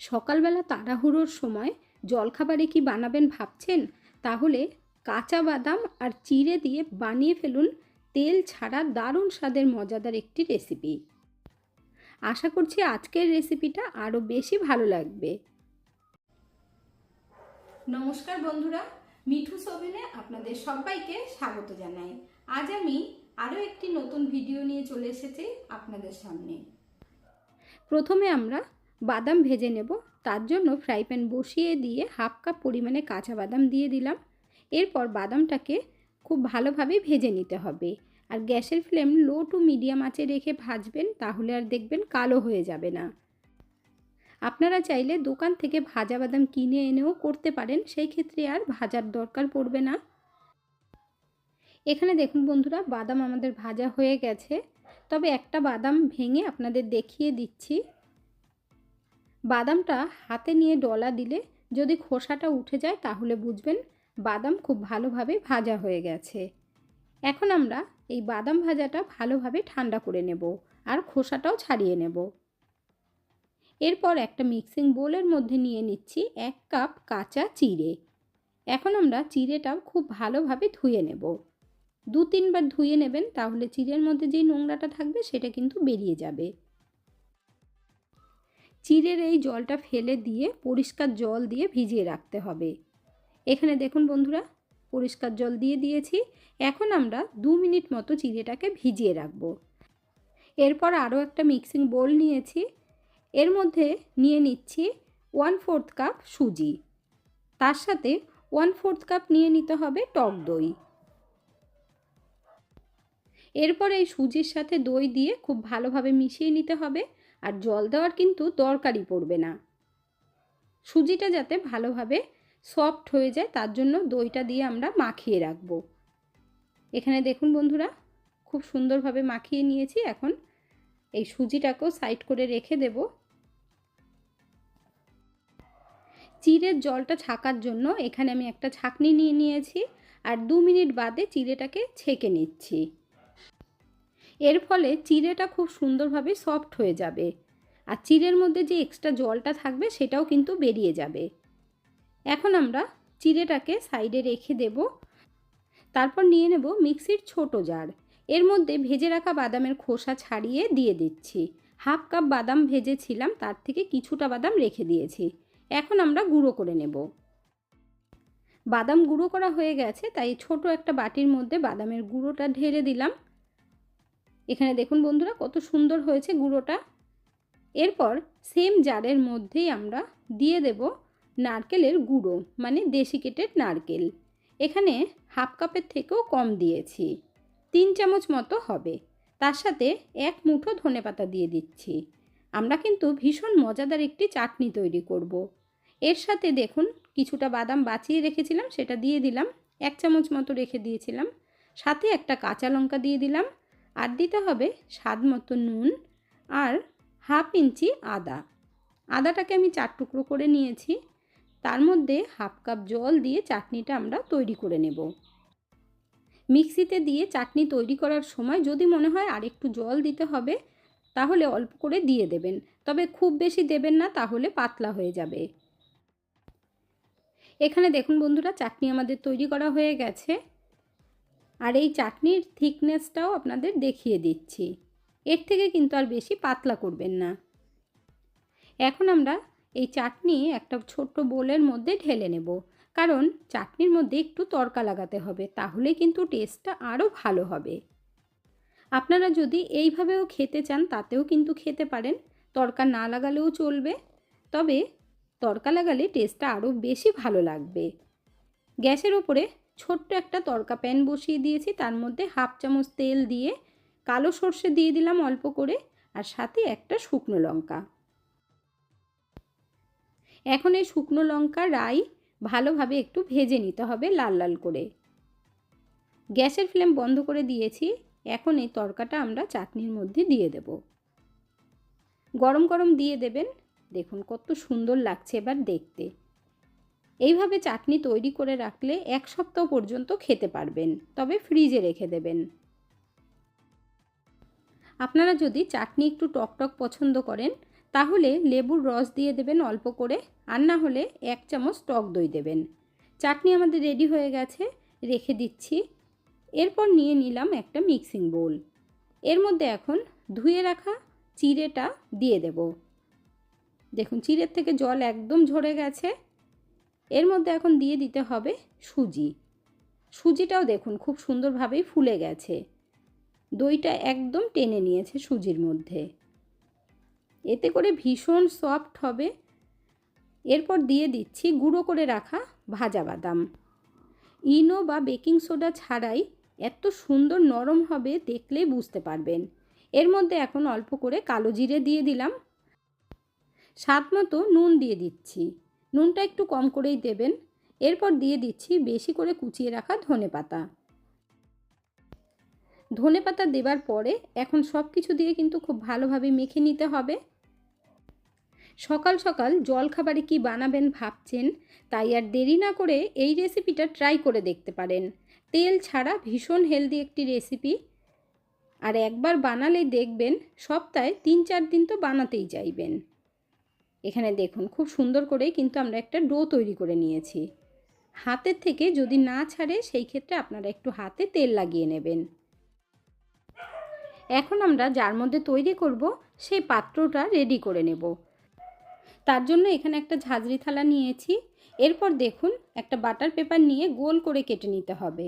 সকালবেলা তাড়াহুড়োর সময় জলখাবারে কি বানাবেন ভাবছেন? তাহলে কাঁচা বাদাম আর চিড়ে দিয়ে বানিয়ে ফেলুন। তেল ছাড়া দারুণ স্বাদের মজাদার একটি রেসিপি আশা করছি আজকের রেসিপিটা আরও বেশি ভালো লাগবে। নমস্কার বন্ধুরা, মিঠু সোভেনে আপনাদের সবাইকে স্বাগত জানাই। আজ আমি আরও একটি নতুন ভিডিও নিয়ে চলে এসেছি আপনাদের সামনে। প্রথমে আমরা বাদাম ভেজে নেব। তার জন্য ফ্রাই প্যান বসিয়ে দিয়ে হাফ কাপ পরিমাণে কাঁচা বাদাম দিয়ে দিলাম। এরপর বাদামটাকে খুব ভালোভাবে ভেজে নিতে হবে। আর গ্যাসের ফ্লেম লো টু মিডিয়াম আঁচে রেখে ভাজবেন, তাহলে আর দেখবেন কালো হয়ে যাবে না। আপনারা চাইলে দোকান থেকে ভাজা বাদাম কিনে এনেও করতে পারেন, সেই ক্ষেত্রে আর ভাজার দরকার পড়বে না। এখানে দেখুন বন্ধুরা, বাদাম আমাদের ভাজা হয়ে গেছে। তবে একটা বাদাম ভেঙে আপনাদের দেখিয়ে দিচ্ছি। বাদামটা হাতে নিয়ে ডলা দিলে যদি খোসাটা উঠে যায় তাহলে বুঝবেন বাদাম খুব ভালোভাবে ভাজা হয়ে গেছে। এখন আমরা এই বাদাম ভাজাটা ভালোভাবে ঠান্ডা করে নেব আর খোসাটাও ছাড়িয়ে নেব। এরপর একটা মিক্সিং বোলের মধ্যে নিয়ে নিচ্ছি এক কাপ কাঁচা চিড়ে। এখন আমরা চিড়েটাও খুব ভালোভাবে ধুয়ে নেব। দু তিনবার ধুয়ে নেবেন তাহলে চিড়ের মধ্যে যেই নোংরাটা থাকবে সেটা কিন্তু বেরিয়ে যাবে। চিড়ের এই জলটা ফেলে দিয়ে পরিষ্কার জল দিয়ে ভিজিয়ে রাখতে হবে। এখানে দেখুন বন্ধুরা, পরিষ্কার জল দিয়ে দিয়েছি। এখন আমরা দু মিনিট মতো চিড়েটাকে ভিজিয়ে রাখব। এরপর আরও একটা মিক্সিং বোল নিয়েছি। এর মধ্যে নিয়ে নিচ্ছি ওয়ান ফোর্থ কাপ সুজি। তার সাথে ওয়ান ফোর্থ কাপ নিয়ে নিতে হবে টক দই। এরপর এই সুজির সাথে দই দিয়ে খুব ভালোভাবে মিশিয়ে নিতে হবে। আর জল দেওয়ার কিন্তু দরকারই পড়বে না। সুজিটা যাতে ভালোভাবে সফট হয়ে যায়, তার জন্য দইটা দিয়ে আমরা মাখিয়ে রাখব। এখানে দেখুন বন্ধুরা, খুব সুন্দরভাবে মাখিয়ে নিয়েছি। এখন এই সুজিটাকেও সাইড করে রেখে দেব। চিড়ের জলটা ছাকার জন্য এখানে আমি একটা ছাকনি নিয়ে নিয়েছি। আর দু মিনিট বাদে চিড়েটাকে ছেঁকে নিচ্ছি। এর ফলে চিড়েটা খুব সুন্দরভাবে সফট হয়ে যাবে। আর চিড়ের মধ্যে যে এক্সট্রা জলটা থাকবে সেটাও কিন্তু বেরিয়ে যাবে। এখন আমরা চিড়েটাকে সাইডে রেখে দেব। তারপর নিয়ে নেব মিক্সির ছোট জার এর মধ্যে ভেজে রাখা বাদামের খোসা ছাড়িয়ে দিয়ে দিচ্ছি। হাফ কাপ বাদাম ভেজেছিলাম, তার থেকে কিছুটা বাদাম রেখে দিয়েছি। এখন আমরা গুঁড়ো করে নেব। বাদাম গুঁড়ো করা হয়ে গেছে, তাই ছোট একটা বাটির মধ্যে বাদামের গুঁড়োটা ঢেলে দিলাম। এখানে দেখুন বন্ধুরা, কত সুন্দর হয়েছে গুঁড়োটা। এরপর সেম জারের মধ্যেই আমরা দিয়ে দেব নারকেলের গুঁড়ো মানে ডেসিকেটেড নারকেল। এখানে হাফ কাপের থেকেও কম দিয়েছি, তিন চামচ মতো হবে। তার সাথে এক মুঠো ধনে পাতা দিয়ে দিচ্ছি। আমরা কিন্তু ভীষণ মজাদার একটি চাটনি তৈরি করব। এর সাথে দেখুন, কিছুটা বাদাম বাঁচিয়ে রেখেছিলাম, সেটা দিয়ে দিলাম। এক চামচ মতো রেখে দিয়েছিলাম। সাথে একটা কাঁচা লঙ্কা দিয়ে দিলাম। আর দিতে হবে স্বাদ মতো নুন আর হাফ ইঞ্চি আদা। আদাটাকে আমি চার টুকরো করে নিয়েছি। তার মধ্যে হাফ কাপ জল দিয়ে চাটনিটা আমরা তৈরি করে নেব। মিক্সিতে দিয়ে চাটনি তৈরি করার সময় যদি মনে হয় আর একটু জল দিতে হবে, তাহলে অল্প করে দিয়ে দেবেন। তবে খুব বেশি দেবেন না, তাহলে পাতলা হয়ে যাবে। এখানে দেখুন বন্ধুরা, চাটনি আমাদের তৈরি করা হয়ে গেছে। আর এই চাটনির থিকনেসটাও আপনাদের দেখিয়ে দিচ্ছি। এর থেকে কিন্তু আর বেশি পাতলা করবেন না। এখন আমরা এই চাটনি একটা ছোট্ট বোলের মধ্যে ঢেলে নেব। কারণ চাটনির মধ্যে একটু তরকা লাগাতে হবে, তাহলে কিন্তু টেস্টটা আরও ভালো হবে। আপনারা যদি এইভাবেও খেতে চান, তাতেও কিন্তু খেতে পারেন। তরকা না লাগালেও চলবে। তবে তরকা লাগালে টেস্টটা আরও বেশি ভালো লাগবে। গ্যাসের ওপরে ছোট্ট একটা তরকা প্যান বসিয়ে দিয়েছি, তার মধ্যে হাফ চামচ তেল দিয়ে কালো সর্ষে দিয়ে দিলাম অল্প করে, আর সাথে একটা শুকনো লঙ্কা। এখন এই শুকনো লঙ্কা রাই ভালোভাবে একটু ভেজে নিতে হবে লাল লাল করে। গ্যাসের ফ্লেম বন্ধ করে দিয়েছি, এখন এই তরকাটা আমরা চাটনির মধ্যে দিয়ে দেব। গরম গরম দিয়ে দেবেন, দেখুন কত সুন্দর লাগছে এবার দেখতে। এইভাবে চাটনি তৈরি করে রাখলে এক সপ্তাহ পর্যন্ত খেতে পারবেন, তবে ফ্রিজে রেখে দেবেন। আপনারা যদি চাটনি একটু টক টক পছন্দ করেন, তাহলে লেবুর রস দিয়ে দেবেন অল্প করে, আর না হলে এক চামচ টক দই দেবেন। চাটনি আমাদের রেডি হয়ে গেছে, রেখে দিচ্ছি। এরপর নিয়ে নিলাম একটা মিক্সিং বোল। এর মধ্যে এখন ধুয়ে রাখা চিড়েটা দিয়ে দেব। দেখুন, চিড়ের থেকে জল একদম ঝরে গেছে। এর মধ্যে এখন দিয়ে দিতে হবে সুজি। সুজিটাও দেখুন, খুব সুন্দরভাবেই ফুলে গেছে। দইটা একদম টেনে নিয়েছে সুজির মধ্যে। এতে করে ভীষণ সফট হবে। এরপর দিয়ে দিচ্ছি গুঁড়ো করে রাখা ভাজা বাদাম। ইনো বা বেকিং সোডা ছাড়াই এত সুন্দর নরম হবে দেখলেই বুঝতে পারবেন। এর মধ্যে এখন অল্প করে কালো জিরে দিয়ে দিলাম। স্বাদ মতো নুন দিয়ে দিচ্ছি। নুনটা একটু কম করেই দেবেন। এরপর দিয়ে দিচ্ছি বেশি করে কুচিয়ে রাখা ধনে পাতা। ধনে পাতা দেবার পরে এখন সব কিছু দিয়ে কিন্তু খুব ভালোভাবে মেখে নিতে হবে। সকাল সকাল জল খাবারে কি বানাবেন ভাবছেন? তাই আর দেরি না করে এই রেসিপিটা ট্রাই করে দেখতে পারেন। তেল ছাড়া ভীষণ হেলদি একটি রেসিপি। আর একবার বানালেই দেখবেন সপ্তাহে তিন চার দিন তো বানাতেই চাইবেন। এখানে দেখুন, খুব সুন্দর করেই কিন্তু আমরা একটা ডো তৈরি করে নিয়েছি। হাতের থেকে যদি না ছাড়ে, সেই ক্ষেত্রে আপনারা একটু হাতে তেল লাগিয়ে নেবেন। এখন আমরা যার মধ্যে তৈরি করব, সেই পাত্রটা রেডি করে নেব। তার জন্য এখানে একটা ঝাঁঝরি থালা নিয়েছি। এরপর দেখুন, একটা বাটার পেপার নিয়ে গোল করে কেটে নিতে হবে।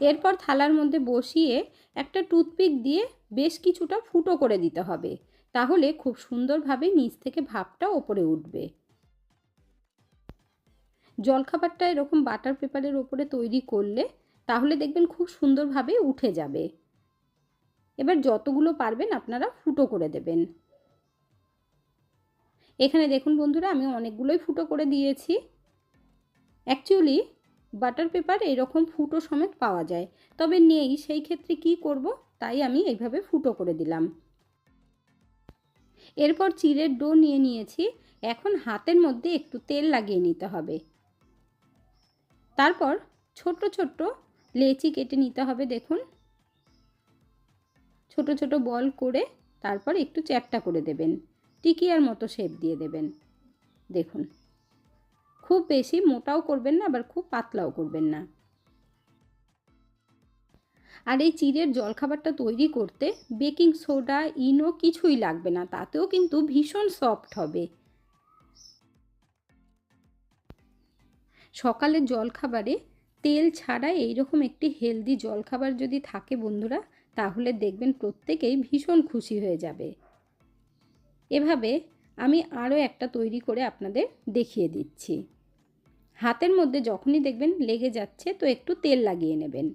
এরপর থালার মধ্যে বসিয়ে একটা টুথপিক দিয়ে বেশ কিছুটা ফুটো করে দিতে হবে। তাহলে খুব সুন্দরভাবে নিচ থেকে ভাপটা ওপরে উঠবে। জলখাবারটা এরকম বাটার পেপারের ওপরে তৈরি করলে তাহলে দেখবেন খুব সুন্দরভাবে উঠে যাবে। এবার যতগুলো পারবেন আপনারা ফুটো করে দেবেন। এখানে দেখুন বন্ধুরা, আমি অনেকগুলোই ফুটো করে দিয়েছি। অ্যাকচুয়ালি বাটার পেপার এরকম ফুটো সমেত পাওয়া যায়, তবে নেই, সেই ক্ষেত্রে কি করব, তাই আমি এইভাবে ফুটো করে দিলাম। এরপর চিড়ের ডো নিয়ে নিয়েছি। এখন হাতের মধ্যে একটু তেল লাগিয়ে নিতে হবে। তারপর ছোট ছোট লেচি কেটে নিতে হবে, দেখুন। ছোট ছোট বল করে তারপর একটু চ্যাপটা করে দেবেন। টিকিয়ার মতো শেপ দিয়ে দেবেন। দেখুন। খুব বেশি মোটাও করবেন না, আবার খুব পাতলাও করবেন না। আর এই চিড়ের জলখাবারটা তৈরি করতে বেকিং সোডা, ইনো কিছুই লাগবে না, তাতেও কিন্তু ভীষণ সফট হবে। সকালের জলখাবারে তেল ছাড়া এইরকম একটি হেলদি জলখাবার যদি থাকে বন্ধুরা, তাহলে দেখবেন প্রত্যেকেই ভীষণ খুশি হয়ে যাবে। এভাবে আমি আরও একটা তৈরি করে আপনাদের দেখিয়ে দিচ্ছি। হাতের মধ্যে যখনই দেখবেন লেগে যাচ্ছে, তো একটু তেল লাগিয়ে নেবেন।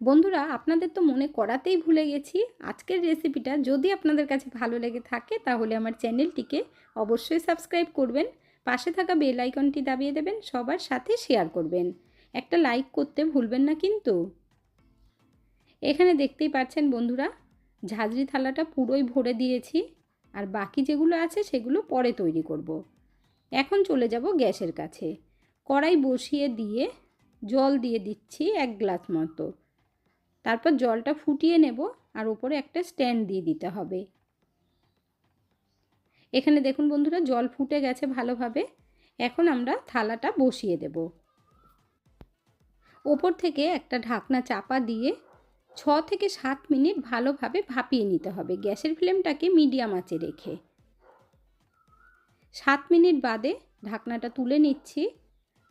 বন্ধুরা, আপনাদের তো মনে করাতেই ভুলে গেছি। আজকের রেসিপিটা যদি আপনাদের কাছে ভালো লেগে থাকে, তাহলে আমার চ্যানেলটিকে অবশ্যই সাবস্ক্রাইব করবেন। পাশে থাকা বেল আইকনটি দাবিয়ে দেবেন, সবার সাথে শেয়ার করবেন। একটা লাইক করতে ভুলবেন না কিন্তু। এখানে দেখতেই পাচ্ছেন বন্ধুরা, ঝাঁঝরি থালাটা পুরোই ভরে দিয়েছি, আর বাকি যেগুলো আছে সেগুলো পরে তৈরি করব। এখন চলে যাব গ্যাসের কাছে। কড়াই বসিয়ে দিয়ে জল দিয়ে দিচ্ছি এক গ্লাস মতো। তারপর জলটা ফুটিয়ে নেব আর ওপরে একটা স্ট্যান্ড দিয়ে দিতে হবে। এখানে দেখুন বন্ধুরা, জল ফুটে গেছে ভালোভাবে। এখন আমরা থালাটা বসিয়ে দেব। ওপর থেকে একটা ঢাকনা চাপা দিয়ে ছ থেকে সাত মিনিট ভালোভাবে ভাপিয়ে নিতে হবে। গ্যাসের ফ্লেমটাকে মিডিয়াম আঁচে রেখে। সাত মিনিট বাদে ঢাকনাটা তুলে নিচ্ছি।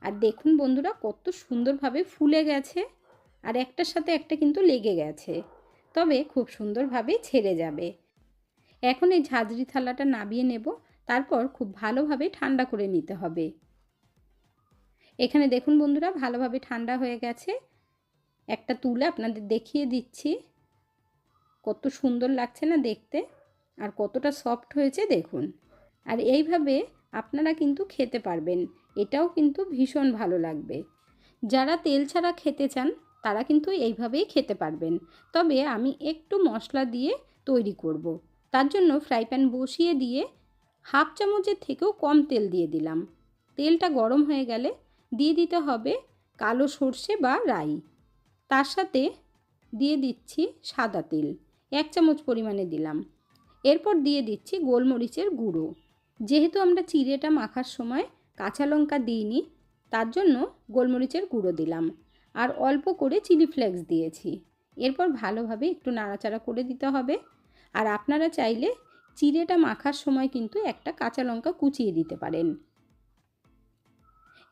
আর দেখুন বন্ধুরা, কত সুন্দরভাবে ফুলে গেছে। আর একটার সাথে একটা কিন্তু লেগে গেছে। তবে খুব সুন্দরভাবে ছেড়ে যাবে। এখন এই ঝাঁঝরি থালাটা নাবিয়ে নেব, তারপর খুব ভালোভাবে ঠান্ডা করে নিতে হবে। এখানে দেখুন বন্ধুরা, ভালোভাবে ঠান্ডা হয়ে গেছে। একটা তুলে আপনাদের দেখিয়ে দিচ্ছি। কত সুন্দর লাগছে না দেখতে, আর কতটা সফট হয়েছে দেখুন। আর এইভাবে আপনারা কিন্তু খেতে পারবেন, এটাও কিন্তু ভীষণ ভালো লাগবে। যারা তেল ছাড়া খেতে চান তারা কিন্তু এইভাবেই খেতে পারবেন। তবে আমি একটু মশলা দিয়ে তৈরি করব। তার জন্য ফ্রাই প্যান বসিয়ে দিয়ে হাফ চামচের থেকেও কম তেল দিয়ে দিলাম। তেলটা গরম হয়ে গেলে দিয়ে দিতে হবে কালো সর্ষে বা রাই। তার সাথে দিয়ে দিচ্ছি সাদা তেল, এক চামচ পরিমাণে দিলাম। এরপর দিয়ে দিচ্ছি গোলমরিচের গুঁড়ো। যেহেতু আমরা চিড়েটা মাখার সময় কাঁচা লঙ্কা দিইনি, তার জন্য গোলমরিচের গুঁড়ো দিলাম। আর অল্প করে চিলি ফ্লেক্স দিয়েছি। এরপর ভালোভাবে একটু নাড়াচাড়া করে দিতে হবে। আর আপনারা চাইলে চিড়েটা মাখার সময় কিন্তু একটা কাঁচা লঙ্কা কুচিয়ে দিতে পারেন।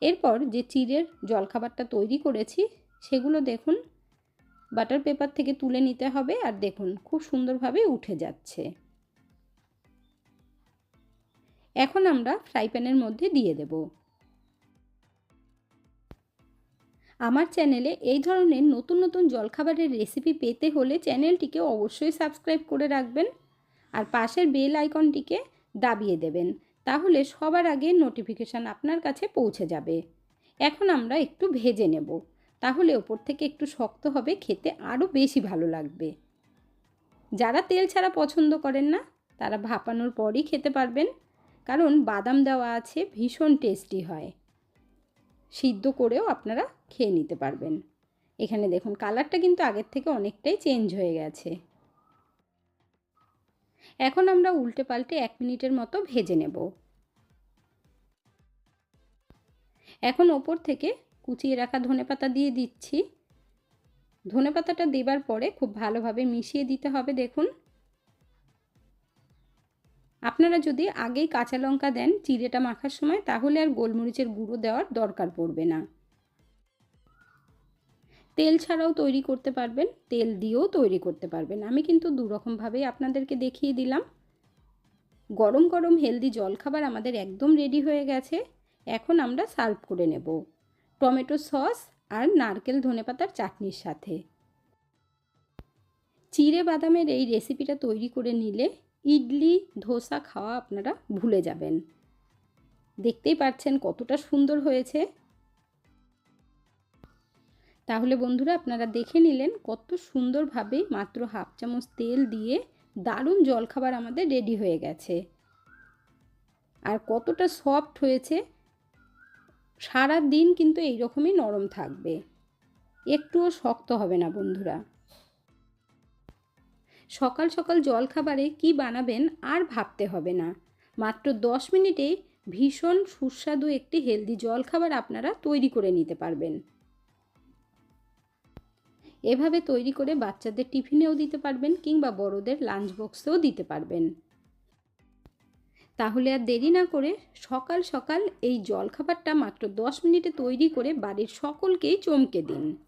এরপর যে চিড়ের জলখাবারটা তৈরি করেছি, সেগুলো দেখুন। বাটার পেপার থেকে তুলে নিতে হবে আর দেখুন, খুব সুন্দরভাবে উঠে যাচ্ছে। এখন আমরা ফ্রাই প্যানের মধ্যে দিয়ে দেব। আমার চ্যানেলে এই ধরনের নতুন নতুন জলখাবারের রেসিপি পেতে হলে চ্যানেলটিকে অবশ্যই সাবস্ক্রাইব করে রাখবেন আর পাশের বেল আইকনটিকে দাবিয়ে দেবেন, তাহলে সবার আগে নোটিফিকেশান আপনার কাছে পৌঁছে যাবে। এখন আমরা একটু ভেজে নেব, তাহলে ওপর থেকে একটু শক্ত হবে, খেতে আরও বেশি ভালো লাগবে। যারা তেল ছাড়া পছন্দ করেন না, তারা ভাপানোর পরই খেতে পারবেন, কারণ বাদাম দেওয়া আছে, ভীষণ টেস্টি হয়। সিদ্ধ করেও আপনারা খেয়ে নিতে পারবেন। এখানে দেখুন, কালারটা কিন্তু আগের থেকে অনেকটাই চেঞ্জ হয়ে গেছে। এখন আমরা উল্টে পাল্টে এক মিনিটের মতো ভেজে নেব। এখন ওপর থেকে কুচিয়ে রাখা ধনেপাতা দিয়ে দিচ্ছি। ধনেপাতাটা দেবার পরে খুব ভালোভাবে মিশিয়ে দিতে হবে, দেখুন। আপনারা যদি আগেই কাঁচা লঙ্কা দেন চিড়েটা মাখার সময়, তাহলে আর গোলমরিচের গুঁড়ো দেওয়ার দরকার পড়বে না। তেল ছাড়াও তৈরি করতে পারবেন, তেল দিয়েও তৈরি করতে পারবেন। আমি কিন্তু দুরকমভাবেই আপনাদেরকে দেখিয়ে দিলাম। গরম গরম হেলদি জলখাবার আমাদের একদম রেডি হয়ে গেছে। এখন আমরা সার্ভ করে নেব। টমেটো সস আর নারকেল ধনেপাতার চাটনির সাথে। চিড়ে বাদামের এই রেসিপিটা তৈরি করে নিলে ইডলি, ধোসা খাওয়া আপনারা ভুলে যাবেন। দেখতেই পাচ্ছেন কতটা সুন্দর হয়েছে। তাহলে বন্ধুরা আপনারা দেখে নিলেন কত সুন্দরভাবে মাত্র হাফ চামচ তেল দিয়ে দারুণ জলখাবার আমাদের রেডি হয়ে গেছে। আর কতটা সফট হয়েছে। সারা দিন কিন্তু এইরকমই নরম থাকবে। একটুও শক্ত হবে না বন্ধুরা। সকাল সকাল জলখাবারে কি বানাবেন আর ভাবতে হবে না। মাত্র দশ মিনিটে ভীষণ সুস্বাদু একটি হেলদি জলখাবার আপনারা তৈরি করে নিতে পারবেন। এভাবে তৈরি করে বাচ্চাদের টিফিনেও দিতে পারবেন কিংবা বড়দের লাঞ্চ বক্সেও দিতে পারবেন। তাহলে আর দেরি না করে সকাল সকাল এই জলখাবারটা মাত্র দশ মিনিটে তৈরি করে বাড়ির সকলকেই চমকে দিন।